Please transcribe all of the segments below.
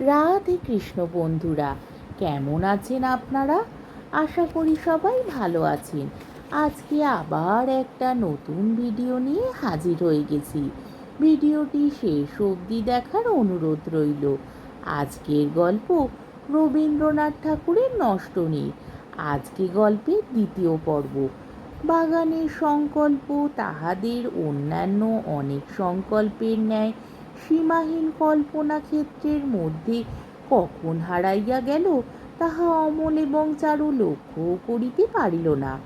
রাধে কৃষ্ণ বন্ধুরা, কেমন আছেন আপনারা? আশা করি সবাই ভালো আছেন। আজকে আবার একটা নতুন ভিডিও নিয়ে হাজির হয়ে গেছি। ভিডিওটি শেষ অবধি দেখার অনুরোধ রইল। আজকের গল্প রবীন্দ্রনাথ ঠাকুরের নষ্টনী। আজকে গল্পের দ্বিতীয় পর্ব। বাগানের সংকল্প, তাহাদের অন্যান্য অনেক সংকল্পের ন্যায় সীমাহীন কল্পনা ক্ষেত্রের মধ্যে কখন হারাইয়া গেল, তাহা অমল এবং চারু লক্ষ্যও করিতে পারিল না।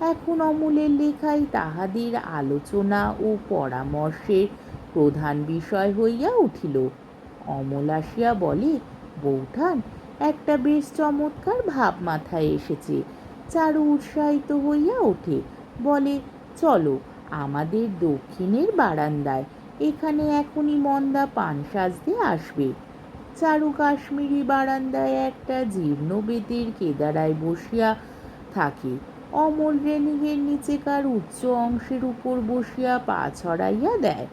এখন অমলের লেখাই তাহাদের আলোচনা ও পরামর্শের প্রধান বিষয় হইয়া উঠিল। অমল আসিয়া বলে, বৌঠান, একটা বেশ চমৎকার ভাব মাথায় এসেছে। চারু উৎসাহিত হইয়া ওঠে। বলে, চলো, আমাদের দক্ষিণের বারান্দায় এখানে এখনই মন্দা পান সাজতে আসবে। চারু কাশ্মীরি বারান্দায় একটা জীর্ণ বেতের কেদারায় বসিয়া থাকে। অমল রেলিংয়ের নিচেকার উচ্চ অংশের উপর বসিয়া পা ছড়াইয়া দেয়।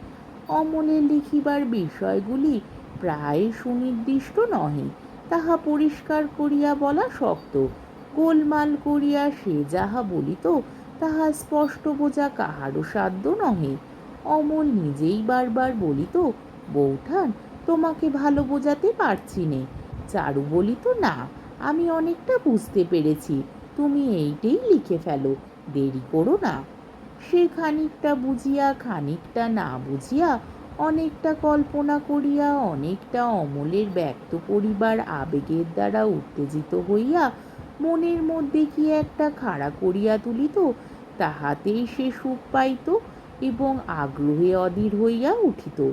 অমলের লিখিবার বিষয়গুলি প্রায় সুনির্দিষ্ট নহে, তাহা পরিষ্কার করিয়া বলা শক্ত। গোলমাল করিয়া সে যাহা বলিত, তাহা স্পষ্ট বোঝা কাহারও সাধ্য নহে। অমল নিজেই বারবার বলিত, বৌঠান, তোমাকে ভালো বোঝাতে পারছি নে। চারু বলিত, না, আমি অনেকটা বুঝতে পেরেছি। তুমি এইটেই লিখে ফেলো, দেরি করো না। সে খানিকটা বুঝিয়া, খানিকটা না বুঝিয়া, অনেকটা কল্পনা করিয়া, অনেকটা অমলের ব্যক্ত করিবার আবেগের দ্বারা উত্তেজিত হইয়া, মনের মধ্যে কি একটা খাড়া করিয়া তুলিত, তাহাতেই সে সুখ পাইত এবং আগ্রহে অধীর হইয়া উঠিত।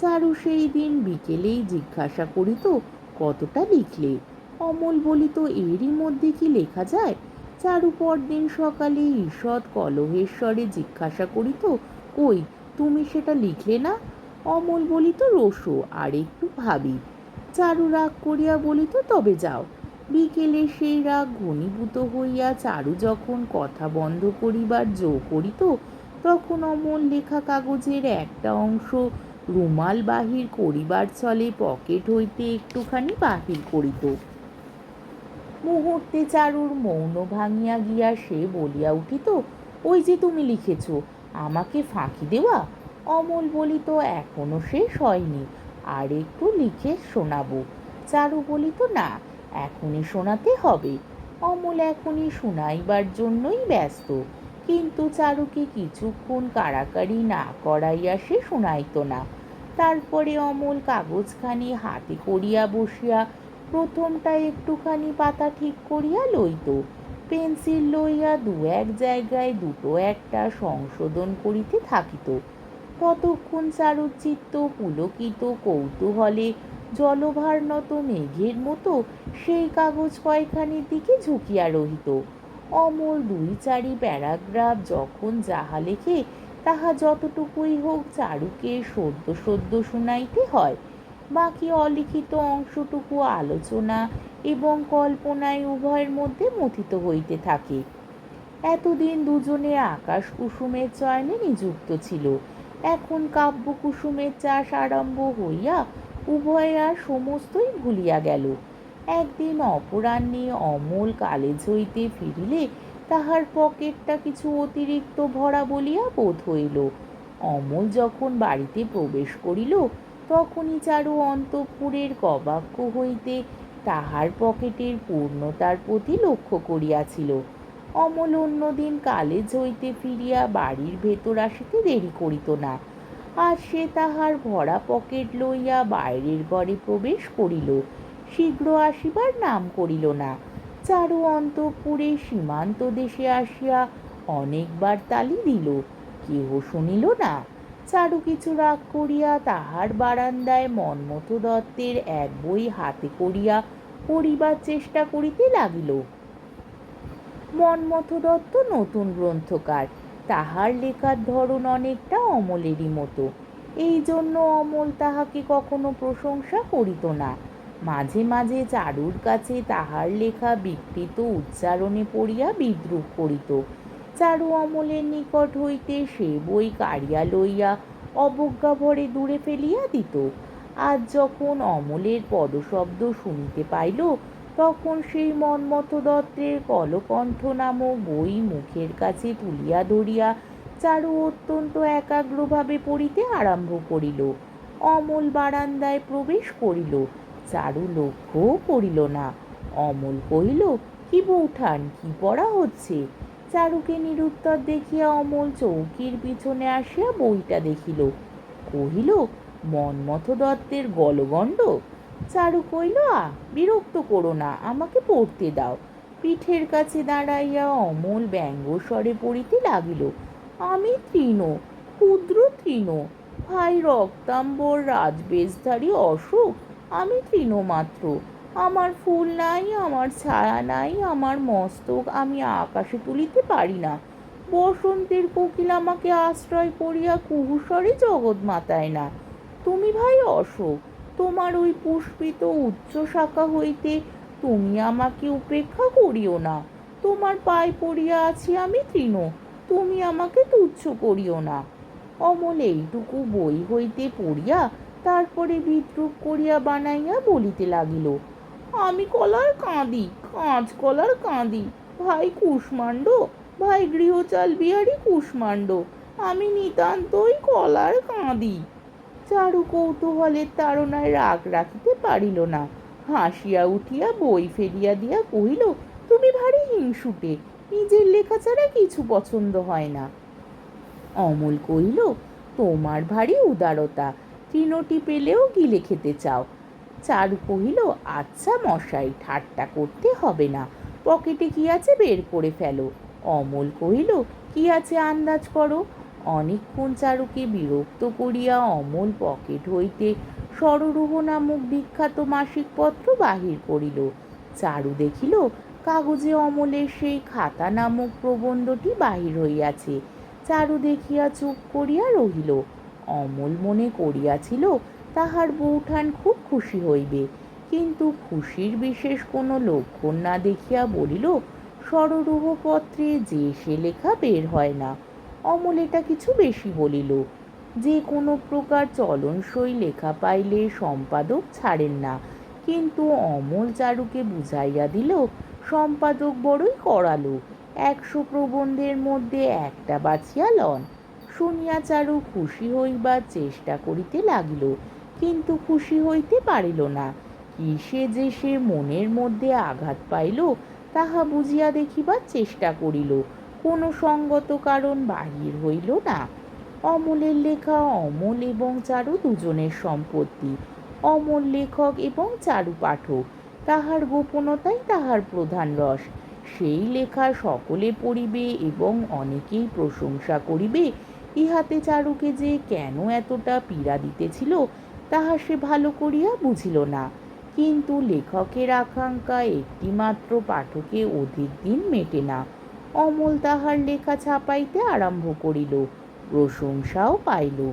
চারু সেই দিন বিকেলেই জিজ্ঞাসা করিত, কতটা লিখলে? অমল বলিত, এরই মধ্যে কি লেখা যায়? চারু পরদিন সকালে ঈষৎ কলহেশ্বরে জিজ্ঞাসা করিত কই তুমি সেটা লিখলে না? অমল বলিত, রসো, আর একটু ভাবি। চারু রাগ করিয়া বলিত, তবে যাও। বিকেলে সেই রাগ ঘনীভূত হইয়া চারু যখন কথা বন্ধ করিবার জো করিত তখন অমল লেখা কাগজের একটা অংশ। রুমাল বাহির করিবার চলে পকেট হইতে একটুখানি বাহির করিত। মুহূর্তে চারুর মৌন ভাঙিয়া গিয়া সে বলিয়া উঠিত, ওই যে তুমি লিখেছ, আমাকে ফাঁকি দেওয়া? অমল বলিত, এখনও শেষ হয়নি, আর একটু লিখে শোনাবো। চারু বলিত, না, এখনই শোনাতে হবে। অমল এখনই শোনাইবার জন্যই ব্যস্ত। কিন্তু চারুকে কিছুক্ষণ কাড়াকাড়ি না করাইয়া সে শোনাইত না। তারপরে অমল কাগজখানি হাতে করিয়া বসিয়া প্রথমটা একটুখানি পাতা ঠিক করিয়া লইত। পেন্সিল লইয়া দু এক জায়গায় দুটো একটা সংশোধন করিতে থাকিত। ততক্ষণ চারুর চিত্ত পুলকিত কৌতূহলে জলভারনত মেঘের মতো সেই কাগজ কয়খানির দিকে ঝুঁকিয়া রহিত। অমল দুই চারি প্যারাগ্রাফ যখন যাহা লেখে, তাহা যতটুকুই হোক চারুকে সদ্য সদ্য শুনাইতে হয়। বাকি অলিখিত অংশটুকু আলোচনা এবং কল্পনায় উভয়ের মধ্যে মথিত হইতে থাকে। এতদিন দুজনে আকাশ কুসুমের চয়নে নিযুক্ত ছিল। এখন কাব্য কুসুমের চাষ আরম্ভ হইয়া উভয়ে আর সমস্তই ভুলিয়া গেল। একদিন অপরাহ্নে অমল কালেজ হইতে ফিরিলে তাহার পকেটটা কিছু অতিরিক্ত ভরা বলিয়া বোধ হইল। অমল যখন বাড়িতে প্রবেশ করিল, তখনই চারু অন্তঃপুরের গবাক্ষ হইতে তাহার পকেটের পূর্ণতার প্রতি লক্ষ্য করিয়াছিল। অমল অন্যদিন কালেজ হইতে ফিরিয়া বাড়ির ভেতর আসিতে দেরি করিত না, আর সে তাহার ভরা পকেট লইয়া বাইরের ঘরে প্রবেশ করিল। শীঘ্র আসিবার নাম করিল না। চারু অন্তঃপুরে সীমান্ত দেশে আসিয়া অনেকবার তালি দিল, কেহ শুনিল না। চারু কিছু রাগ করিয়া তাহার বারান্দায় মন্মথ দত্তের এক বই হাতে করিয়া পড়িবার চেষ্টা করিতে লাগিল। মন্মথ দত্ত নতুন গ্রন্থকার, তাহার লেখার ধরন অনেকটা অমলেরই মতো। এই জন্য অমল তাহাকে কখনো প্রশংসা করিত না। মাঝে মাঝে চারুর কাছে তাহার লেখা বিকৃত উচ্চারণে পড়িয়া বিদ্রুপ করিত। চারু অমলের নিকট হইতে সে বই কাড়িয়া লইয়া অবজ্ঞা ভরে দূরে ফেলিয়া দিত। আজ যখন অমলের পদশব্দ শুনিতে পাইল, তখন সেই মন্মথ দত্তের কলকণ্ঠ নামক বই মুখের কাছে তুলিয়া ধরিয়া চারু অত্যন্ত একাগ্রভাবে পড়িতে আরম্ভ করিল। অমল বারান্দায় প্রবেশ করিল। চারু লক্ষ্যও করিল না। অমল কহিল, কি বৌঠান, কি পড়া হচ্ছে? চারুকে নিরুত্তর দেখিয়া অমল চৌকির পিছনে আসিয়া বইটা দেখিল। কহিল মন্মথ দত্তের গলগণ্ড? চারু কইল আ, বিরক্ত করো না, আমাকে পড়তে দাও। পিঠের কাছে দাঁড়াইয়া অমল ব্যঙ্গস্বরে পড়িতে লাগিল, আমি তৃণ, ক্ষুদ্র তৃণ, ভাই রক্তাম্বর রাজবেশধারী অশোক আমি তৃণ মাত্র। আমার ফুল নাই, আমার ছায়া নাই, আমার মস্তক আমি আকাশে তুলিতে পারি না। বসন্তের কোকিল আমাকে আশ্রয় করিয়া কুহুস্বরে জগৎ মাতায় না। তুমি ভাই অশোক, তোমার ওই পুষ্পিত উচ্চ শাখা হইতে তুমি আমাকে উপেক্ষা করিও না। তোমার পায়ে পড়িয়া আছি আমি তৃণ তুমি আমাকে তুচ্ছ করিও না। অমল এইটুকু বই হইতে পড়িয়া তারপরে বিদ্রুপ করিয়া বানাইয়া বলিতে লাগিল, আমি কলার কাঁদি, কাঁচ কলার কাঁদি, ভাই কুষ্মাণ্ড, ভাই গৃহচাল বিহারী কুষ্মাণ্ড, আমি নিতান্তই কলার কাঁদি। চারু কৌতূহলের তাড়নায় রাগ রাখিতে পারিল না, হাসিয়া উঠিয়া বই ফেলিয়া দিয়া কহিল, তুমি ভারী হিংসুটে, নিজের লেখা ছাড়া কিছু পছন্দ হয় না। অমল কহিল, তোমার ভারী উদারতা তৃণটি পেলেও গিলে খেতে চাও? চারু কহিল আচ্ছা মশাই, ঠাট্টা করতে হবে না। পকেটে কি আছে বের করে ফেলো। অমল কহিল, কি আছে আন্দাজ করো? অনেকক্ষণ চারুকে বিরক্ত করিয়া অমল পকেট হইতে সররূহ নামক বিখ্যাত মাসিক পত্র বাহির করিল। চারু দেখিল, কাগজে অমলের সেই খাতা নামক প্রবন্ধটি বাহির হইয়াছে। চারু দেখিয়া চুপ করিয়া রহিল। অমল মনে করিয়াছিল, তাহার বৌঠান খুব খুশি হইবে। কিন্তু খুশির বিশেষ কোনো লক্ষণ না দেখিয়া বলিল সররূহ পত্রে যে সে লেখা বের হয় না। অমল এটা কিছু বেশি বলিল, যে কোনো প্রকার চলনসই লেখা পাইলে সম্পাদক ছাড়েন না। কিন্তু অমল চারুকে বুঝাইয়া দিল, সম্পাদক বড়ই করালো একশো প্রবন্ধের মধ্যে একটা বাছিয়া লন। শুনিয়া চারু খুশি হইবার চেষ্টা করিতে লাগিল, কিন্তু খুশি হইতে পারিল না। কিসে যে সে মনের মধ্যে আঘাত পাইল, তাহা বুঝিয়া দেখিবার চেষ্টা করিল। কোনো সঙ্গত কারণ বাহির হইল না। অমলের লেখা অমল এবং চারু দুজনের সম্পত্তি। অমল লেখক এবং চারু পাঠক, তাহার গোপনতাই তাহার প্রধান রস। সেই লেখা সকলে পড়িবে এবং অনেকেই প্রশংসা করিবে ইহাতে চারুকে যে কেন এতটা পীড়া দিতেছিল, তাহা সে ভালো করিয়া বুঝিল না। কিন্তু লেখকের আকাঙ্ক্ষা একটিমাত্র পাঠকে অধিক দিন মেটে না। অমল তাহার লেখা ছাপাইতে আরম্ভ করিল, প্রশংসাও পাইল।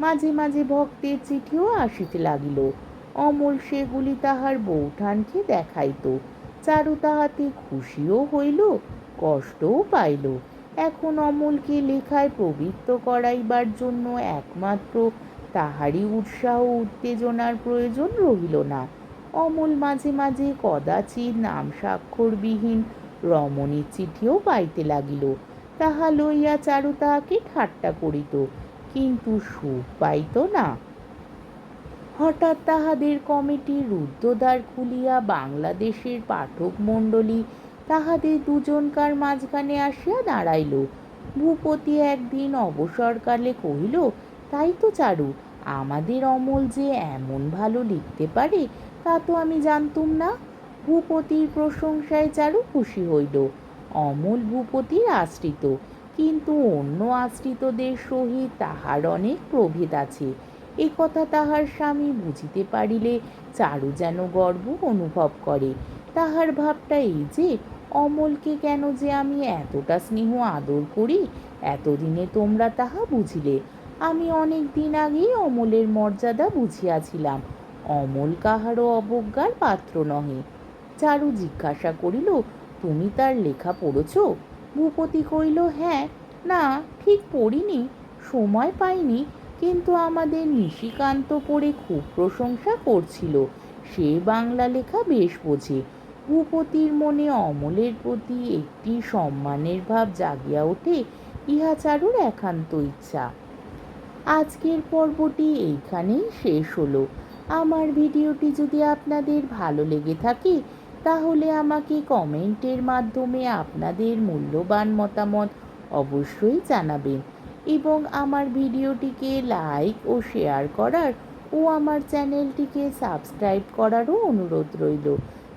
মাঝে মাঝে ভক্তের চিঠিও আসিতে লাগিল। অমল সেগুলি তাহার বৌঠানকে দেখাইত। চারু তাহাতে খুশিও হইল, কষ্টও পাইল। এখন অমলকে লেখায় প্রবৃত্ত করাইবার জন্য একমাত্র তাহারই উৎসাহ উত্তেজনার প্রয়োজন রহিল না। অমল মাঝে মাঝে কদাচিৎ নাম স্বাক্ষরবিহীন রমণীর চিঠিও পাইতে লাগিল। তাহা লইয়া চারু তাহাকে ঠাট্টা করিত, কিন্তু সুখ পাইত না। হঠাৎ তাহাদের কমিটির রুদ্ধদ্বার খুলিয়া বাংলাদেশের পাঠক মণ্ডলী তাহাদের দুজনকার মাঝখানে আসিয়া দাঁড়াইল। ভূপতি একদিন অবসরকালে কহিল, তাই তো চারু, আমাদের অমল যে এমন ভালো লিখতে পারে, তা তো আমি জানতুম না? ভূপতির প্রশংসায় চারু খুশি হইল। অমল ভূপতির আশ্রিত, কিন্তু অন্য আশ্রিতদের সহিত তাহার অনেক প্রভেদ আছে। এ কথা তাহার স্বামী বুঝিতে পারিলে চারু যেন গর্ব অনুভব করে। তাহার ভাবটা এই যে অমলকে কেন যে আমি এতটা স্নেহ আদর করি, এতদিনে তোমরা তাহা বুঝিলে। আমি অনেক দিন আগেই অমলের মর্যাদা বুঝিয়াছিলাম। অমল কাহারও অবজ্ঞার পাত্র নহে। চারু জিজ্ঞাসা করিল, তুমি তার লেখা পড়েছ? ভূপতি কইল হ্যাঁ না, ঠিক পড়িনি, সময় পাইনি, কিন্তু আমাদের নিশিকান্ত পড়ে খুব প্রশংসা করছিল। সে বাংলা লেখা বেশ বোঝে। ভূপতির মনে অমলের প্রতি একটি সম্মানের ভাব জাগিয়া ওঠে, ইহা চারুর একান্ত ইচ্ছা। আজকের পর্বটি এইখানেই শেষ হলো। আমার ভিডিওটি যদি আপনাদের ভালো লেগে থাকে, তাহলে আমাকে কমেন্টের মাধ্যমে আপনাদের মূল্যবান মতামত অবশ্যই জানাবেন এবং আমার ভিডিওটিকে লাইক ও শেয়ার করার ও আমার চ্যানেলটিকে সাবস্ক্রাইব করারও অনুরোধ রইল।